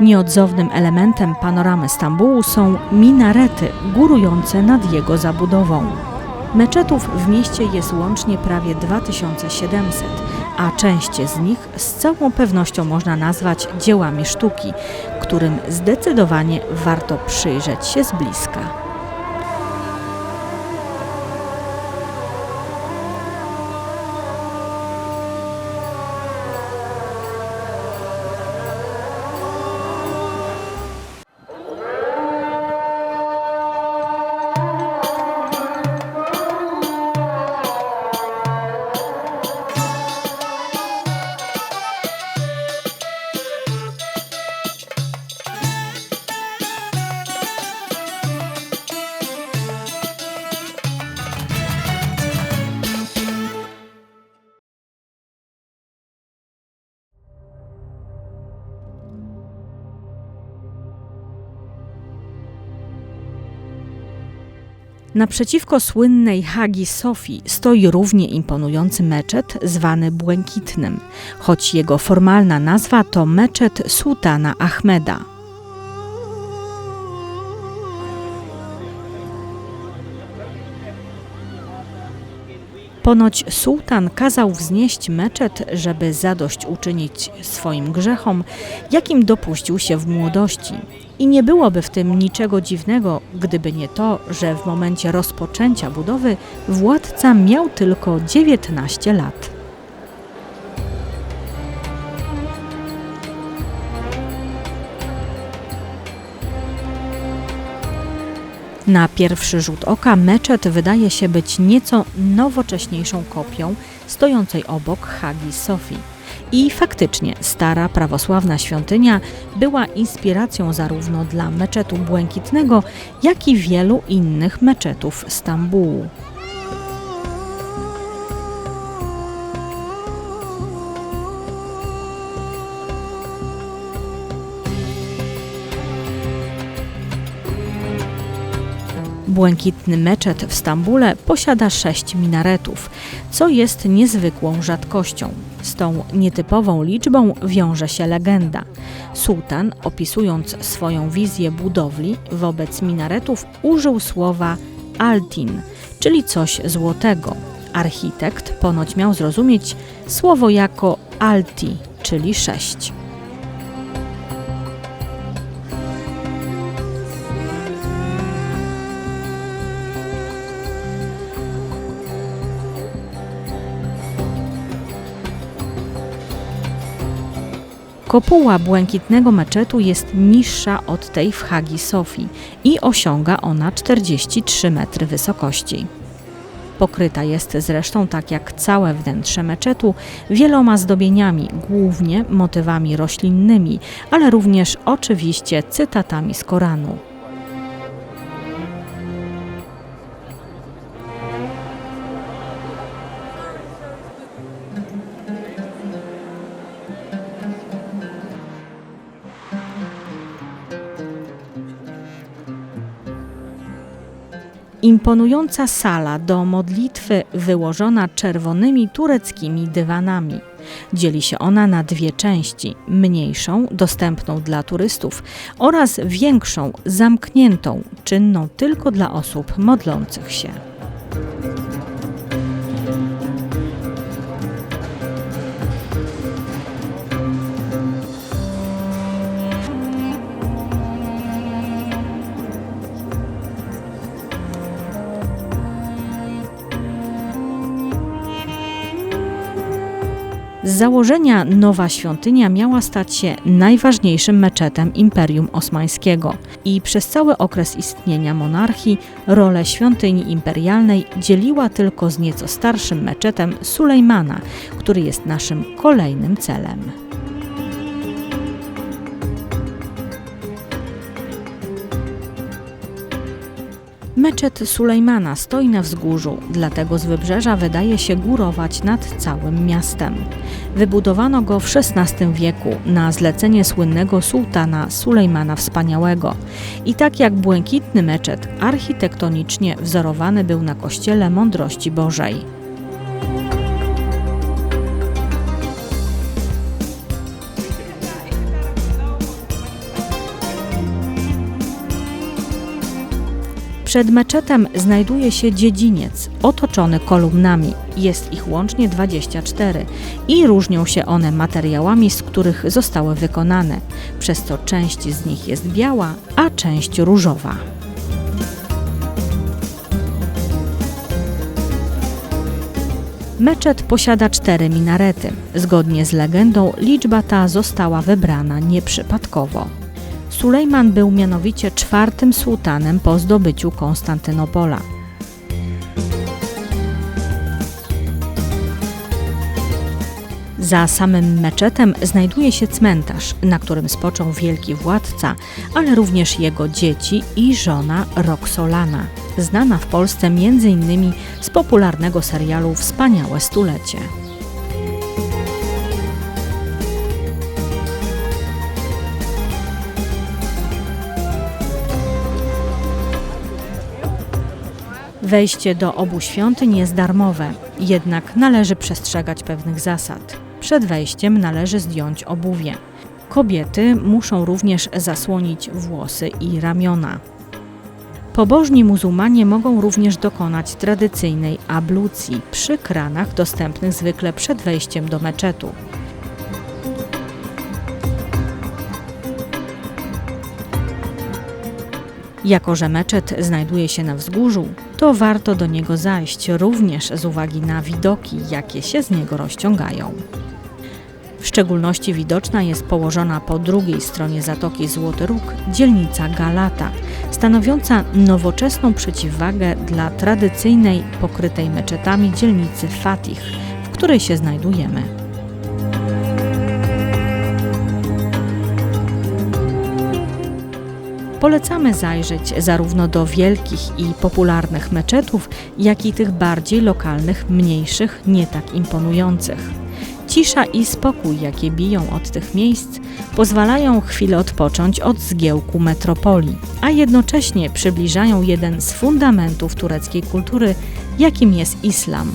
Nieodzownym elementem panoramy Stambułu są minarety górujące nad jego zabudową. Meczetów w mieście jest łącznie prawie 2700, a część z nich z całą pewnością można nazwać dziełami sztuki, którym zdecydowanie warto przyjrzeć się z bliska. Naprzeciwko słynnej Hagi Sofii stoi równie imponujący meczet zwany Błękitnym, choć jego formalna nazwa to meczet Sultana Ahmeda. Ponoć sułtan kazał wznieść meczet, żeby zadośćuczynić swoim grzechom, jakim dopuścił się w młodości. I nie byłoby w tym niczego dziwnego, gdyby nie to, że w momencie rozpoczęcia budowy władca miał tylko 19 lat. Na pierwszy rzut oka meczet wydaje się być nieco nowocześniejszą kopią stojącej obok Hagi Sofii. I faktycznie stara prawosławna świątynia była inspiracją zarówno dla meczetu błękitnego, jak i wielu innych meczetów Stambułu. Błękitny meczet w Stambule posiada sześć minaretów, co jest niezwykłą rzadkością. Z tą nietypową liczbą wiąże się legenda. Sułtan, opisując swoją wizję budowli wobec minaretów, użył słowa altin, czyli coś złotego. Architekt ponoć miał zrozumieć słowo jako alti, czyli sześć. Kopuła błękitnego meczetu jest niższa od tej w Hagi Sofii i osiąga ona 43 metry wysokości. Pokryta jest zresztą, tak jak całe wnętrze meczetu, wieloma zdobieniami, głównie motywami roślinnymi, ale również oczywiście cytatami z Koranu. Imponująca sala do modlitwy wyłożona czerwonymi tureckimi dywanami. Dzieli się ona na dwie części: mniejszą, dostępną dla turystów, oraz większą, zamkniętą, czynną tylko dla osób modlących się. Z założenia nowa świątynia miała stać się najważniejszym meczetem Imperium Osmańskiego i przez cały okres istnienia monarchii rolę świątyni imperialnej dzieliła tylko z nieco starszym meczetem Sulejmana, który jest naszym kolejnym celem. Meczet Sulejmana stoi na wzgórzu, dlatego z wybrzeża wydaje się górować nad całym miastem. Wybudowano go w XVI wieku na zlecenie słynnego sułtana Sulejmana Wspaniałego. I tak jak błękitny meczet, architektonicznie wzorowany był na kościele Mądrości Bożej. Przed meczetem znajduje się dziedziniec otoczony kolumnami. Jest ich łącznie 24 i różnią się one materiałami, z których zostały wykonane, przez co część z nich jest biała, a część różowa. Meczet posiada cztery minarety. Zgodnie z legendą liczba ta została wybrana nieprzypadkowo. Sulejman był mianowicie czwartym sułtanem po zdobyciu Konstantynopola. Za samym meczetem znajduje się cmentarz, na którym spoczął wielki władca, ale również jego dzieci i żona Roxolana, znana w Polsce m.in. z popularnego serialu Wspaniałe Stulecie. Wejście do obu świątyń jest darmowe, jednak należy przestrzegać pewnych zasad. Przed wejściem należy zdjąć obuwie. Kobiety muszą również zasłonić włosy i ramiona. Pobożni muzułmanie mogą również dokonać tradycyjnej ablucji przy kranach dostępnych zwykle przed wejściem do meczetu. Jako, że meczet znajduje się na wzgórzu, to warto do niego zajść również z uwagi na widoki, jakie się z niego rozciągają. W szczególności widoczna jest położona po drugiej stronie Zatoki Złoty Róg dzielnica Galata, stanowiąca nowoczesną przeciwwagę dla tradycyjnej, pokrytej meczetami dzielnicy Fatih, w której się znajdujemy. Polecamy zajrzeć zarówno do wielkich i popularnych meczetów, jak i tych bardziej lokalnych, mniejszych, nie tak imponujących. Cisza i spokój, jakie biją od tych miejsc, pozwalają chwilę odpocząć od zgiełku metropolii, a jednocześnie przybliżają jeden z fundamentów tureckiej kultury, jakim jest islam.